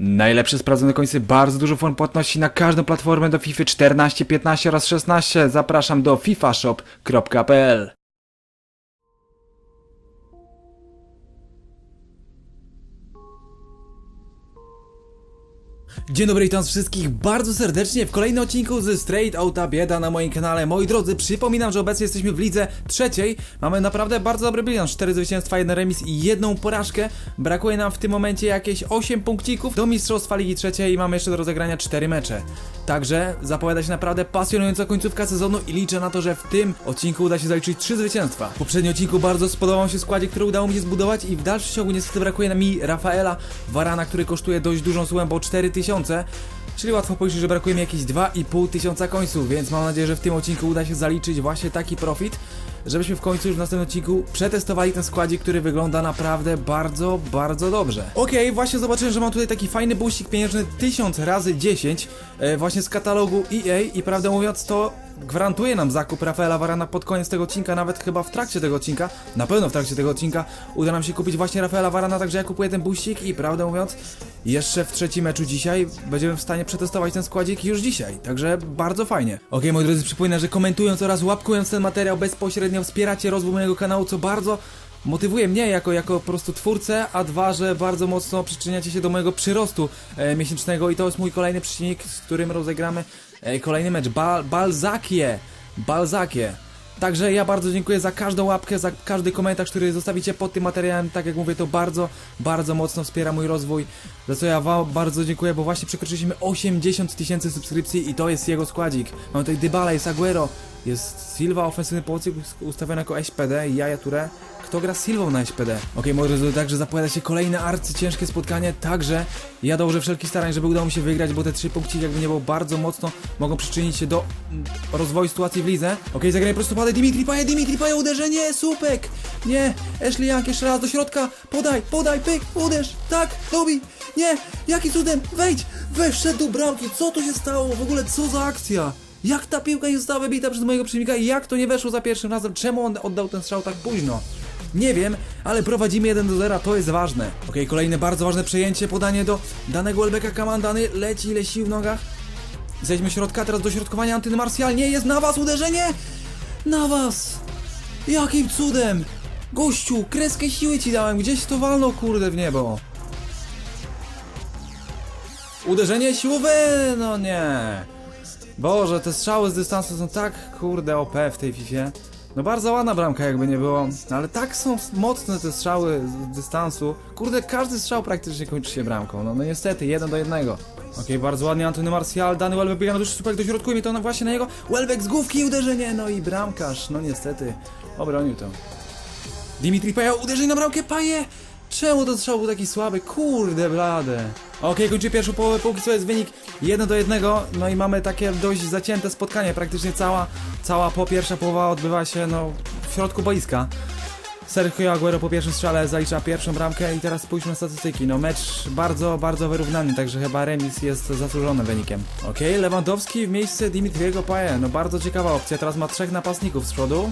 Najlepsze sprawdzone końce, bardzo dużo form płatności na każdą platformę do FIFA 14, 15 oraz 16. Zapraszam do fifashop.pl Dzień dobry, witam wszystkich bardzo serdecznie w kolejnym odcinku ze Straight Outta Bieda na moim kanale. Moi drodzy, przypominam, że obecnie jesteśmy w lidze trzeciej. Mamy naprawdę bardzo dobry bilans, 4 zwycięstwa, 1 remis i jedną porażkę. Brakuje nam w tym momencie jakieś 8 punkcików do Mistrzostwa Ligi Trzeciej i mamy jeszcze do rozegrania 4 mecze. Także zapowiada się naprawdę pasjonująca końcówka sezonu i liczę na to, że w tym odcinku uda się zaliczyć 3 zwycięstwa. W poprzednim odcinku bardzo spodobał się składzie, który udało mi się zbudować i w dalszym ciągu niestety brakuje mi Rafaela Varana, który kosztuje dość dużą sumę, bo 4000 Czyli łatwo policzyć, że brakuje mi jakieś 2,5 tysiąca końców, więc mam nadzieję, że w tym odcinku uda się zaliczyć właśnie taki profit, żebyśmy w końcu już w następnym odcinku przetestowali ten składzik, który wygląda naprawdę bardzo, bardzo dobrze. Okej, właśnie zobaczyłem, że mam tutaj taki fajny buścik pieniężny 1000 razy 10 e, właśnie z katalogu EA i prawdę mówiąc to gwarantuje nam zakup Rafaela Varana pod koniec tego odcinka, nawet chyba w trakcie tego odcinka, na pewno w trakcie tego odcinka uda nam się kupić właśnie Rafaela Varana, także ja kupuję ten buścik i prawdę mówiąc, jeszcze w trzecim meczu dzisiaj będziemy w stanie przetestować ten składzik już dzisiaj, także bardzo fajnie. Ok, moi drodzy, przypominam, że komentując oraz łapkując ten materiał bezpośrednio wspieracie rozwój mojego kanału, co bardzo motywuje mnie jako, jako po prostu twórcę, a dwa, że bardzo mocno przyczyniacie się do mojego przyrostu e, miesięcznego i to jest mój kolejny przeciwnik, z którym rozegramy e, kolejny mecz. Ba Balzakie! Balzakie! Także ja bardzo dziękuję za każdą łapkę, za każdy komentarz, który zostawicie pod tym materiałem. Tak jak mówię, to bardzo, bardzo mocno wspiera mój rozwój. Za co ja wam bardzo dziękuję, bo właśnie przekroczyliśmy 80 tysięcy subskrypcji i to jest jego składzik. Mamy tutaj Dybala, jest Aguero, jest Silva, ofensywny pomocnik ustawiony jako SPD Jaja Ture. Kto gra z Silvą na SPD? Okej, moi drodzy, także zapowiada się kolejne arcy ciężkie spotkanie, także ja dołożę wszelkich starań, żeby udało mi się wygrać, bo te trzy punkty, jakby nie było, bardzo mocno mogą przyczynić się do mm, rozwoju sytuacji w lidze. Okej, zagraj prostopadę, Dimitri Paje, Dimitri Paje, uderzenie, słupek! Nie, Ashley Young jeszcze raz do środka, podaj, podaj, pyk, uderz, tak, dobi, nie, jaki cudem, wejdź, weź, wszedł do bramki, co tu się stało, w ogóle co za akcja? Jak ta piłka nie została wybita przez mojego przeciwnika jak to nie weszło za pierwszym razem? Czemu on oddał ten strzał tak późno? Nie wiem, ale prowadzimy 1 do 0, to jest ważne. Okej, kolejne bardzo ważne przejęcie, podanie do danego Elbeka Kamandany, leci ile sił w nogach. Zejdźmy środka, teraz do środkowania Antyn Marsjal, nie jest na was uderzenie! Na was! Jakim cudem! Gościu, kreskę siły ci dałem, gdzieś to walno kurde w niebo. Uderzenie siłowe, no nie. Boże, te strzały z dystansu są tak kurde OP w tej Fifie. No bardzo ładna bramka jakby nie było, ale tak są mocne te strzały z dystansu. Kurde, każdy strzał praktycznie kończy się bramką. No, no niestety, jeden do jednego. Okej, bardzo ładnie Antony Martial, dany Welbeck biega na duży super do środku i mi to na właśnie na jego. Welbeck z główki uderzenie, no i bramkarz, no niestety, obronił to. Dimitri Paja, uderzenie na bramkę, Paje! Czemu to strzał był taki słaby? Kurde blade. Okej, kończy pierwszą połowę, póki co jest wynik 1 do 1, no i mamy takie dość zacięte spotkanie, praktycznie cała, cała po pierwsza połowa odbywa się no w środku boiska. Sergio Aguero po pierwszym strzale zalicza pierwszą bramkę i teraz spójrzmy na statystyki. No mecz bardzo, bardzo wyrównany, także chyba remis jest zasłużonym wynikiem. Okej, Lewandowski w miejsce Dimitriego Pae. No bardzo ciekawa opcja, teraz ma trzech napastników z przodu.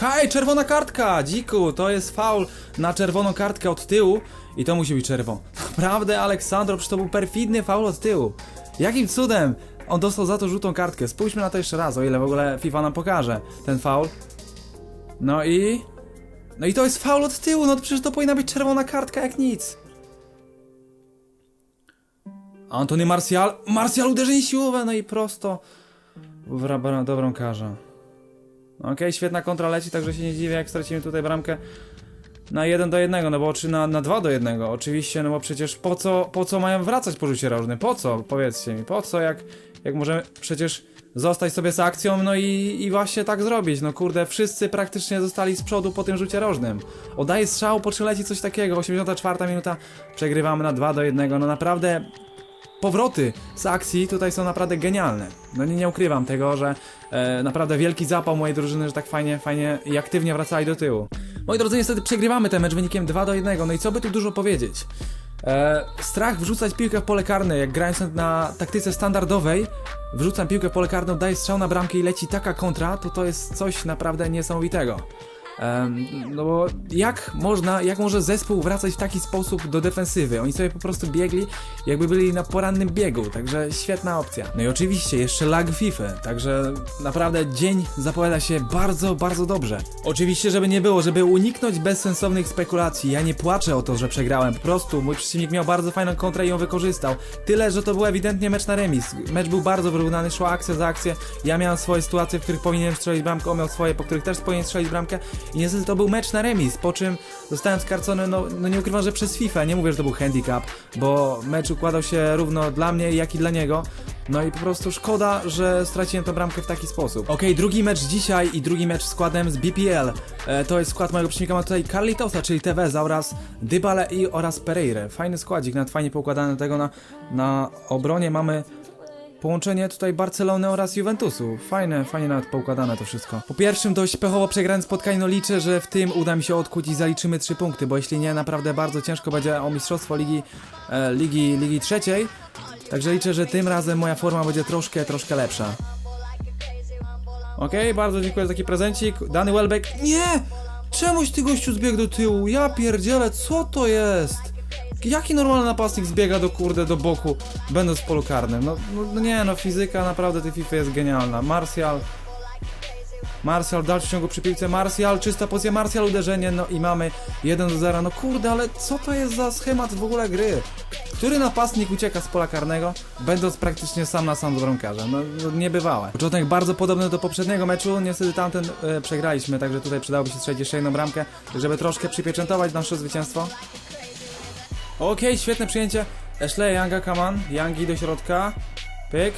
Kaj, czerwona kartka! Dziku, to jest faul na czerwoną kartkę od tyłu i to musi być czerwą. Naprawdę, Aleksandro, przecież to był perfidny faul od tyłu. Jakim cudem on dostał za to żółtą kartkę? Spójrzmy na to jeszcze raz, o ile w ogóle FIFA nam pokaże ten faul. No i... No i to jest faul od tyłu, no przecież to powinna być czerwona kartka jak nic. Antony Martial, Martial uderzenie siłowe, no i prosto w dobrą karze. Okej, świetna kontra leci, także się nie dziwię, jak stracimy tutaj bramkę na 1 do 1, no bo czy na, na 2 do 1. Oczywiście, no bo przecież po co, po co mają wracać po rzucie rożnym? Po co? Powiedzcie mi, po co, jak, jak możemy przecież zostać sobie z akcją, no i, i właśnie tak zrobić. No kurde, wszyscy praktycznie zostali z przodu po tym rzucie rożnym. Oddaje strzał, po czym leci coś takiego, 84 minuta, przegrywamy na 2 do 1. No naprawdę powroty z akcji tutaj są naprawdę genialne. No nie, nie ukrywam tego, że e, naprawdę wielki zapał mojej drużyny, że tak fajnie, fajnie i aktywnie wracali do tyłu. Moi drodzy, niestety przegrywamy ten mecz wynikiem 2 do 1. No i co by tu dużo powiedzieć? E, strach wrzucać piłkę w pole karne, jak grając na taktyce standardowej, wrzucam piłkę w pole karne, daję strzał na bramkę i leci taka kontra, to to jest coś naprawdę niesamowitego. No bo jak można, jak może zespół wracać w taki sposób do defensywy? Oni sobie po prostu biegli, jakby byli na porannym biegu, także świetna opcja. No i oczywiście jeszcze lag FIFA, także naprawdę dzień zapowiada się bardzo, bardzo dobrze. Oczywiście, żeby nie było, żeby uniknąć bezsensownych spekulacji, ja nie płaczę o to, że przegrałem, po prostu mój przeciwnik miał bardzo fajną kontrę i ją wykorzystał. Tyle, że to był ewidentnie mecz na remis. Mecz był bardzo wyrównany, szła akcja za akcję. Ja miałem swoje sytuacje, w których powinienem strzelić bramkę, on miał swoje, po których też powinien strzelić bramkę. I niestety to był mecz na remis, po czym zostałem skarcony, no, no nie ukrywam, że przez FIFA. Nie mówię, że to był handicap, bo mecz układał się równo dla mnie, jak i dla niego. No i po prostu szkoda, że straciłem tę bramkę w taki sposób. Okej, drugi mecz dzisiaj i drugi mecz składem z BPL. E, to jest skład mojego przeciwnika, ma tutaj Carlitosa, czyli Teveza oraz Dybale i oraz Pereire. Fajny składzik, nawet fajnie poukładany tego na, na obronie mamy Połączenie tutaj Barcelony oraz Juventusu. Fajne, fajnie nawet poukładane to wszystko. Po pierwszym dość pechowo przegrałem spotkanie, no liczę, że w tym uda mi się odkuć i zaliczymy 3 punkty, bo jeśli nie, naprawdę bardzo ciężko będzie o mistrzostwo ligi, e, ligi, ligi trzeciej. Także liczę, że tym razem moja forma będzie troszkę, troszkę lepsza. Okej, bardzo dziękuję za taki prezencik. Dany Welbeck. Nie! Czemuś ty gościu zbiegł do tyłu? Ja pierdzielę, co to jest? Jaki normalny napastnik zbiega do kurde do boku, będąc w polu karnym? No, no, no nie, no fizyka naprawdę tej FIFA jest genialna. Martial. Martial w dalszym ciągu przy piłce. Martial, czysta pozycja, Martial uderzenie, no i mamy 1 do 0. No kurde, ale co to jest za schemat w ogóle gry? Który napastnik ucieka z pola karnego, będąc praktycznie sam na sam z bramkarzem? No, no niebywałe. Początek bardzo podobny do poprzedniego meczu, niestety tamten e, przegraliśmy, także tutaj przydałoby się strzelić jeszcze jedną bramkę, żeby troszkę przypieczętować nasze zwycięstwo. Okej, świetne przyjęcie. Ashley, Younga, on. Youngi do środka. Pyk.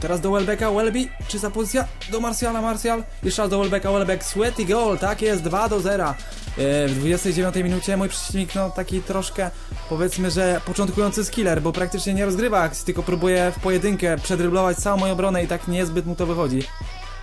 Teraz do Welbecka, Welby, czysta pozycja, do Martiala, Martial, jeszcze raz do Welbecka, Welbeck, sweaty goal, tak jest, 2 do 0. Yy, w 29 minucie mój przeciwnik, no taki troszkę, powiedzmy, że początkujący skiller, bo praktycznie nie rozgrywa akcji, tylko próbuje w pojedynkę przedryblować całą moją obronę i tak niezbyt mu to wychodzi.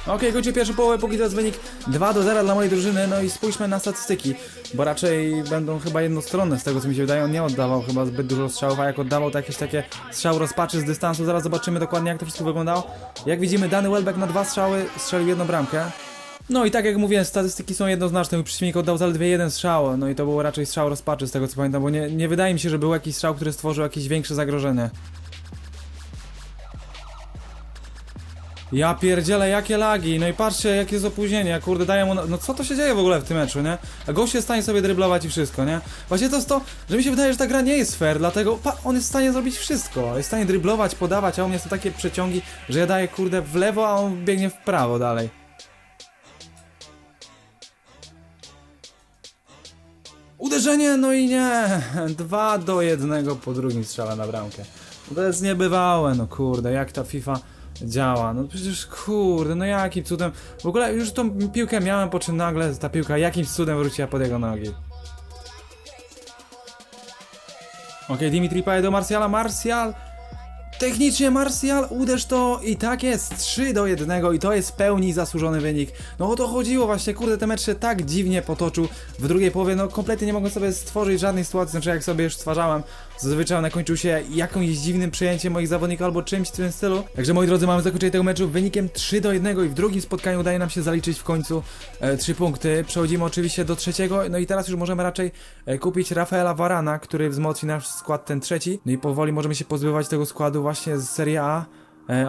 Okej, kończę pierwszą połowę, póki to wynik 2 do 0 dla mojej drużyny, no i spójrzmy na statystyki, bo raczej będą chyba jednostronne z tego co mi się wydaje, on nie oddawał chyba zbyt dużo strzałów, a jak oddawał to jakieś takie strzał rozpaczy z dystansu, zaraz zobaczymy dokładnie jak to wszystko wyglądało. Jak widzimy, dany Welbeck na dwa strzały strzelił jedną bramkę. No i tak jak mówiłem, statystyki są jednoznaczne, przeciwnik oddał zaledwie jeden strzał, no i to było raczej strzał rozpaczy z tego co pamiętam, bo nie, nie wydaje mi się, że był jakiś strzał, który stworzył jakieś większe zagrożenie. Ja pierdzielę, jakie lagi, no i patrzcie, jakie jest opóźnienie, kurde, daję mu, na... no co to się dzieje w ogóle w tym meczu, nie? A gość jest w stanie sobie dryblować i wszystko, nie? Właśnie to jest to, że mi się wydaje, że ta gra nie jest fair, dlatego, pa, on jest w stanie zrobić wszystko, jest w stanie dryblować, podawać, a u mnie są takie przeciągi, że ja daję, kurde, w lewo, a on biegnie w prawo dalej. Uderzenie, no i nie, 2 do 1 po drugim strzale na bramkę. To jest niebywałe, no kurde, jak ta FIFA działa. No przecież kurde, no jakim cudem. W ogóle już tą piłkę miałem, po czym nagle ta piłka jakimś cudem wróciła pod jego nogi. Okej, Dimitri Payet do Marsjala, Marsjal! Technicznie Marsjal, uderz to i tak jest, 3 do 1 i to jest w pełni zasłużony wynik. No o to chodziło właśnie, kurde, ten mecz się tak dziwnie potoczył w drugiej połowie, no kompletnie nie mogłem sobie stworzyć żadnej sytuacji, znaczy jak sobie już stwarzałem, zazwyczaj ona kończył się jakimś dziwnym przejęciem moich zawodników albo czymś w tym stylu. Także moi drodzy, mamy zakończenie tego meczu wynikiem 3 do 1 i w drugim spotkaniu udaje nam się zaliczyć w końcu e, 3 punkty. Przechodzimy oczywiście do trzeciego, no i teraz już możemy raczej e, kupić Rafaela Varana, który wzmocni nasz skład ten trzeci. No i powoli możemy się pozbywać tego składu właśnie z Serie A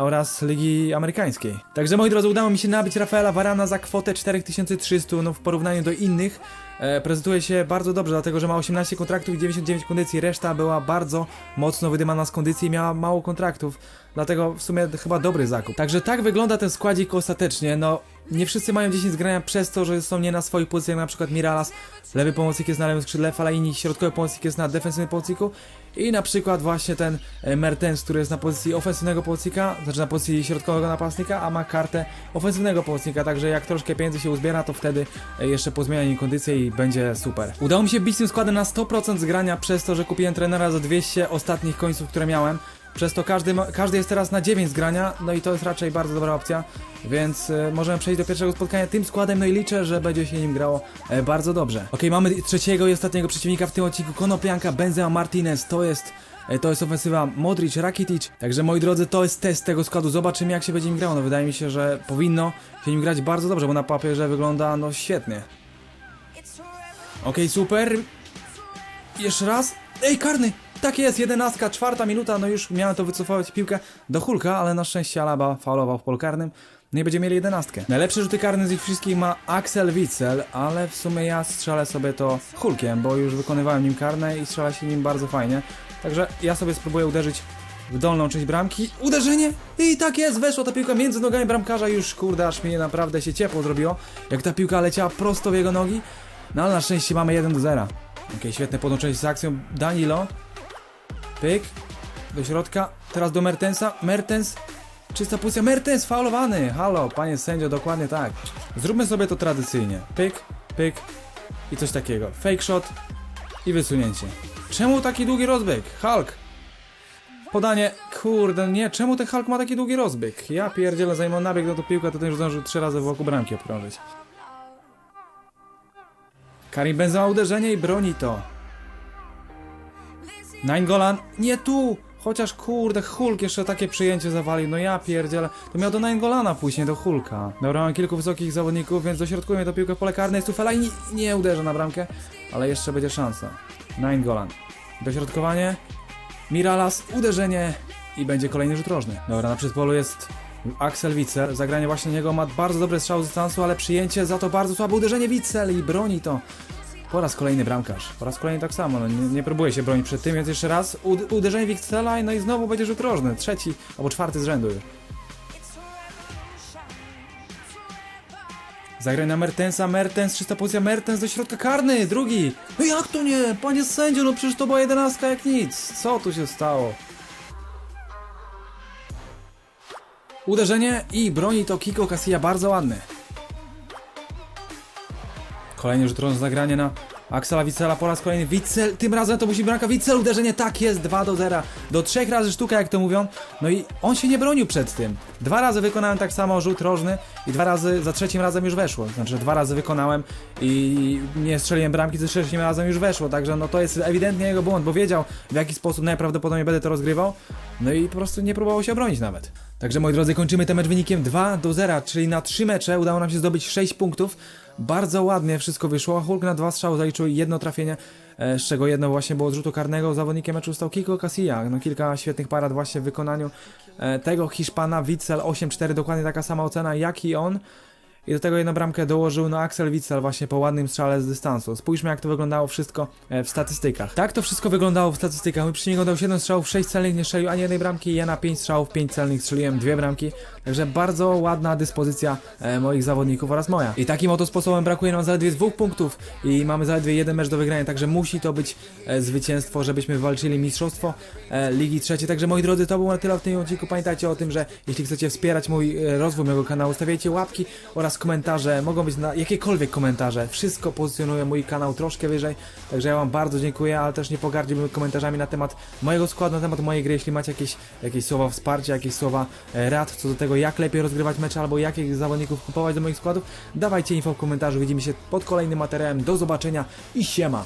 oraz Ligi Amerykańskiej. Także moi drodzy, udało mi się nabyć Rafaela Varana za kwotę 4300, no w porównaniu do innych. E, prezentuje się bardzo dobrze, dlatego że ma 18 kontraktów i 99 kondycji, reszta była bardzo mocno wydymana z kondycji i miała mało kontraktów, dlatego w sumie chyba dobry zakup. Także tak wygląda ten składzik ostatecznie, no nie wszyscy mają 10 zgrania przez to, że są nie na swoich pozycjach, na przykład Miralas, lewy pomocnik jest na lewym skrzydle, Falaini, środkowy pomocnik jest na defensywnym pomocniku i na przykład właśnie ten e, Mertens, który jest na pozycji ofensywnego pomocnika, znaczy na pozycji środkowego napastnika, a ma kartę ofensywnego pomocnika, także jak troszkę pieniędzy się uzbiera, to wtedy e, jeszcze pozmienia kondycję i będzie super. Udało mi się bić tym składem na 100% zgrania przez to, że kupiłem trenera za 200 ostatnich końców, które miałem. Przez to każdy, ma, każdy jest teraz na 9 zgrania, no i to jest raczej bardzo dobra opcja, więc e, możemy przejść do pierwszego spotkania tym składem, no i liczę, że będzie się nim grało e, bardzo dobrze. Okej, mamy trzeciego i ostatniego przeciwnika w tym odcinku, Konopianka, Benzema Martinez, to jest... e, To jest ofensywa Modric, Rakitic. Także moi drodzy, to jest test tego składu. Zobaczymy jak się będzie im grało. No wydaje mi się, że powinno się nim grać bardzo dobrze, bo na papierze wygląda no świetnie. Okej, super. Jeszcze raz. Ej, karny! Tak jest, jedenastka, czwarta minuta, no już miałem to wycofać piłkę do Hulka, ale na szczęście Alaba faulował w polu karnym. No i będziemy mieli jedenastkę. Najlepsze rzuty karne z ich wszystkich ma Axel Witsel, ale w sumie ja strzelę sobie to Hulkiem, bo już wykonywałem nim karne i strzela się nim bardzo fajnie. Także ja sobie spróbuję uderzyć w dolną część bramki. Uderzenie! I tak jest, weszła ta piłka między nogami bramkarza już, kurde, aż mi naprawdę się ciepło zrobiło, jak ta piłka leciała prosto w jego nogi. No ale na szczęście mamy 1 do 0. Okej, świetne podłączenie z akcją Danilo. Pyk. Do środka. Teraz do Mertensa. Mertens. Czysta pozycja. Mertens faulowany. Halo, panie sędzio, dokładnie tak. Zróbmy sobie to tradycyjnie. Pyk, pyk i coś takiego. Fake shot i wysunięcie. Czemu taki długi rozbieg? Hulk. Podanie. Kurde, nie. Czemu ten Hulk ma taki długi rozbieg? Ja pierdzielę, zanim on nabiegł na tą piłkę, to ten już zdążył trzy razy wokół bramki okrążyć. Karim Benzema uderzenie i broni to. Nine Golan, nie tu! Chociaż kurde, Hulk jeszcze takie przyjęcie zawalił, no ja pierdzielę. To miał do Nine Golana później, do Hulka. Dobra, mam kilku wysokich zawodników, więc dośrodkujemy to piłkę pole karne. Jest tu Fela i nie, nie uderzy na bramkę, ale jeszcze będzie szansa. Nine Golan. Dośrodkowanie. Miralas, uderzenie i będzie kolejny rzut rożny. Dobra, na przedpolu jest Axel Witzel. Zagranie właśnie niego ma bardzo dobre strzał z dystansu, ale przyjęcie za to bardzo słabe uderzenie Witzel i broni to. Po raz kolejny bramkarz. Po raz kolejny tak samo. No, nie, nie próbuje się bronić przed tym, więc jeszcze raz ud- uderzenie Witzela, no i znowu będzie rzut rożny. Trzeci albo czwarty z rzędu już. Mertensa, Mertens, czysta pozycja, Mertens do środka karny, drugi. No jak to nie? Panie sędzio, no przecież to była jedenastka jak nic. Co tu się stało? Uderzenie i broni to Kiko Casilla bardzo ładny. Kolejny rzut rożny zagranie na Axela Wicela po raz kolejny. Wicel, tym razem to musi bramka Wicel, uderzenie tak jest, 2 do 0. Do trzech razy sztuka, jak to mówią. No i on się nie bronił przed tym. Dwa razy wykonałem tak samo rzut rożny i dwa razy, za trzecim razem już weszło. Znaczy, że dwa razy wykonałem i nie strzeliłem bramki, za trzecim razem już weszło. Także no to jest ewidentnie jego błąd, bo wiedział w jaki sposób najprawdopodobniej będę to rozgrywał. No i po prostu nie próbował się obronić nawet. Także moi drodzy, kończymy ten mecz wynikiem 2 do 0, czyli na 3 mecze udało nam się zdobyć 6 punktów. Bardzo ładnie wszystko wyszło. Hulk na dwa strzały zaliczył jedno trafienie, e, z czego jedno właśnie było z rzutu karnego. Zawodnikiem meczu stał Kiko Casilla. No, kilka świetnych parad właśnie w wykonaniu e, tego Hiszpana. Witzel 8-4, dokładnie taka sama ocena jak i on. I do tego jedną bramkę dołożył no Axel Witzel właśnie po ładnym strzale z dystansu. Spójrzmy jak to wyglądało wszystko e, w statystykach. Tak to wszystko wyglądało w statystykach. Mój przeciwnik dał 7 strzałów, 6 celnych, nie strzelił ani jednej bramki. Ja na 5 strzałów, 5 celnych strzeliłem dwie bramki. Także bardzo ładna dyspozycja e, moich zawodników oraz moja. I takim oto sposobem brakuje nam zaledwie dwóch punktów i mamy zaledwie jeden mecz do wygrania, także musi to być e, zwycięstwo, żebyśmy walczyli mistrzostwo Ligi Trzeciej. Także moi drodzy, to było na tyle w tym odcinku. Pamiętajcie o tym, że jeśli chcecie wspierać mój rozwój mojego kanału, stawiajcie łapki oraz komentarze. Mogą być na jakiekolwiek komentarze. Wszystko pozycjonuje mój kanał troszkę wyżej. Także ja Wam bardzo dziękuję, ale też nie pogardziłbym komentarzami na temat mojego składu, na temat mojej gry. Jeśli macie jakieś, jakieś słowa wsparcia, jakieś słowa e, rad co do tego, jak lepiej rozgrywać mecze albo jakich zawodników kupować do moich składów, dawajcie info w komentarzu. Widzimy się pod kolejnym materiałem. Do zobaczenia i siema!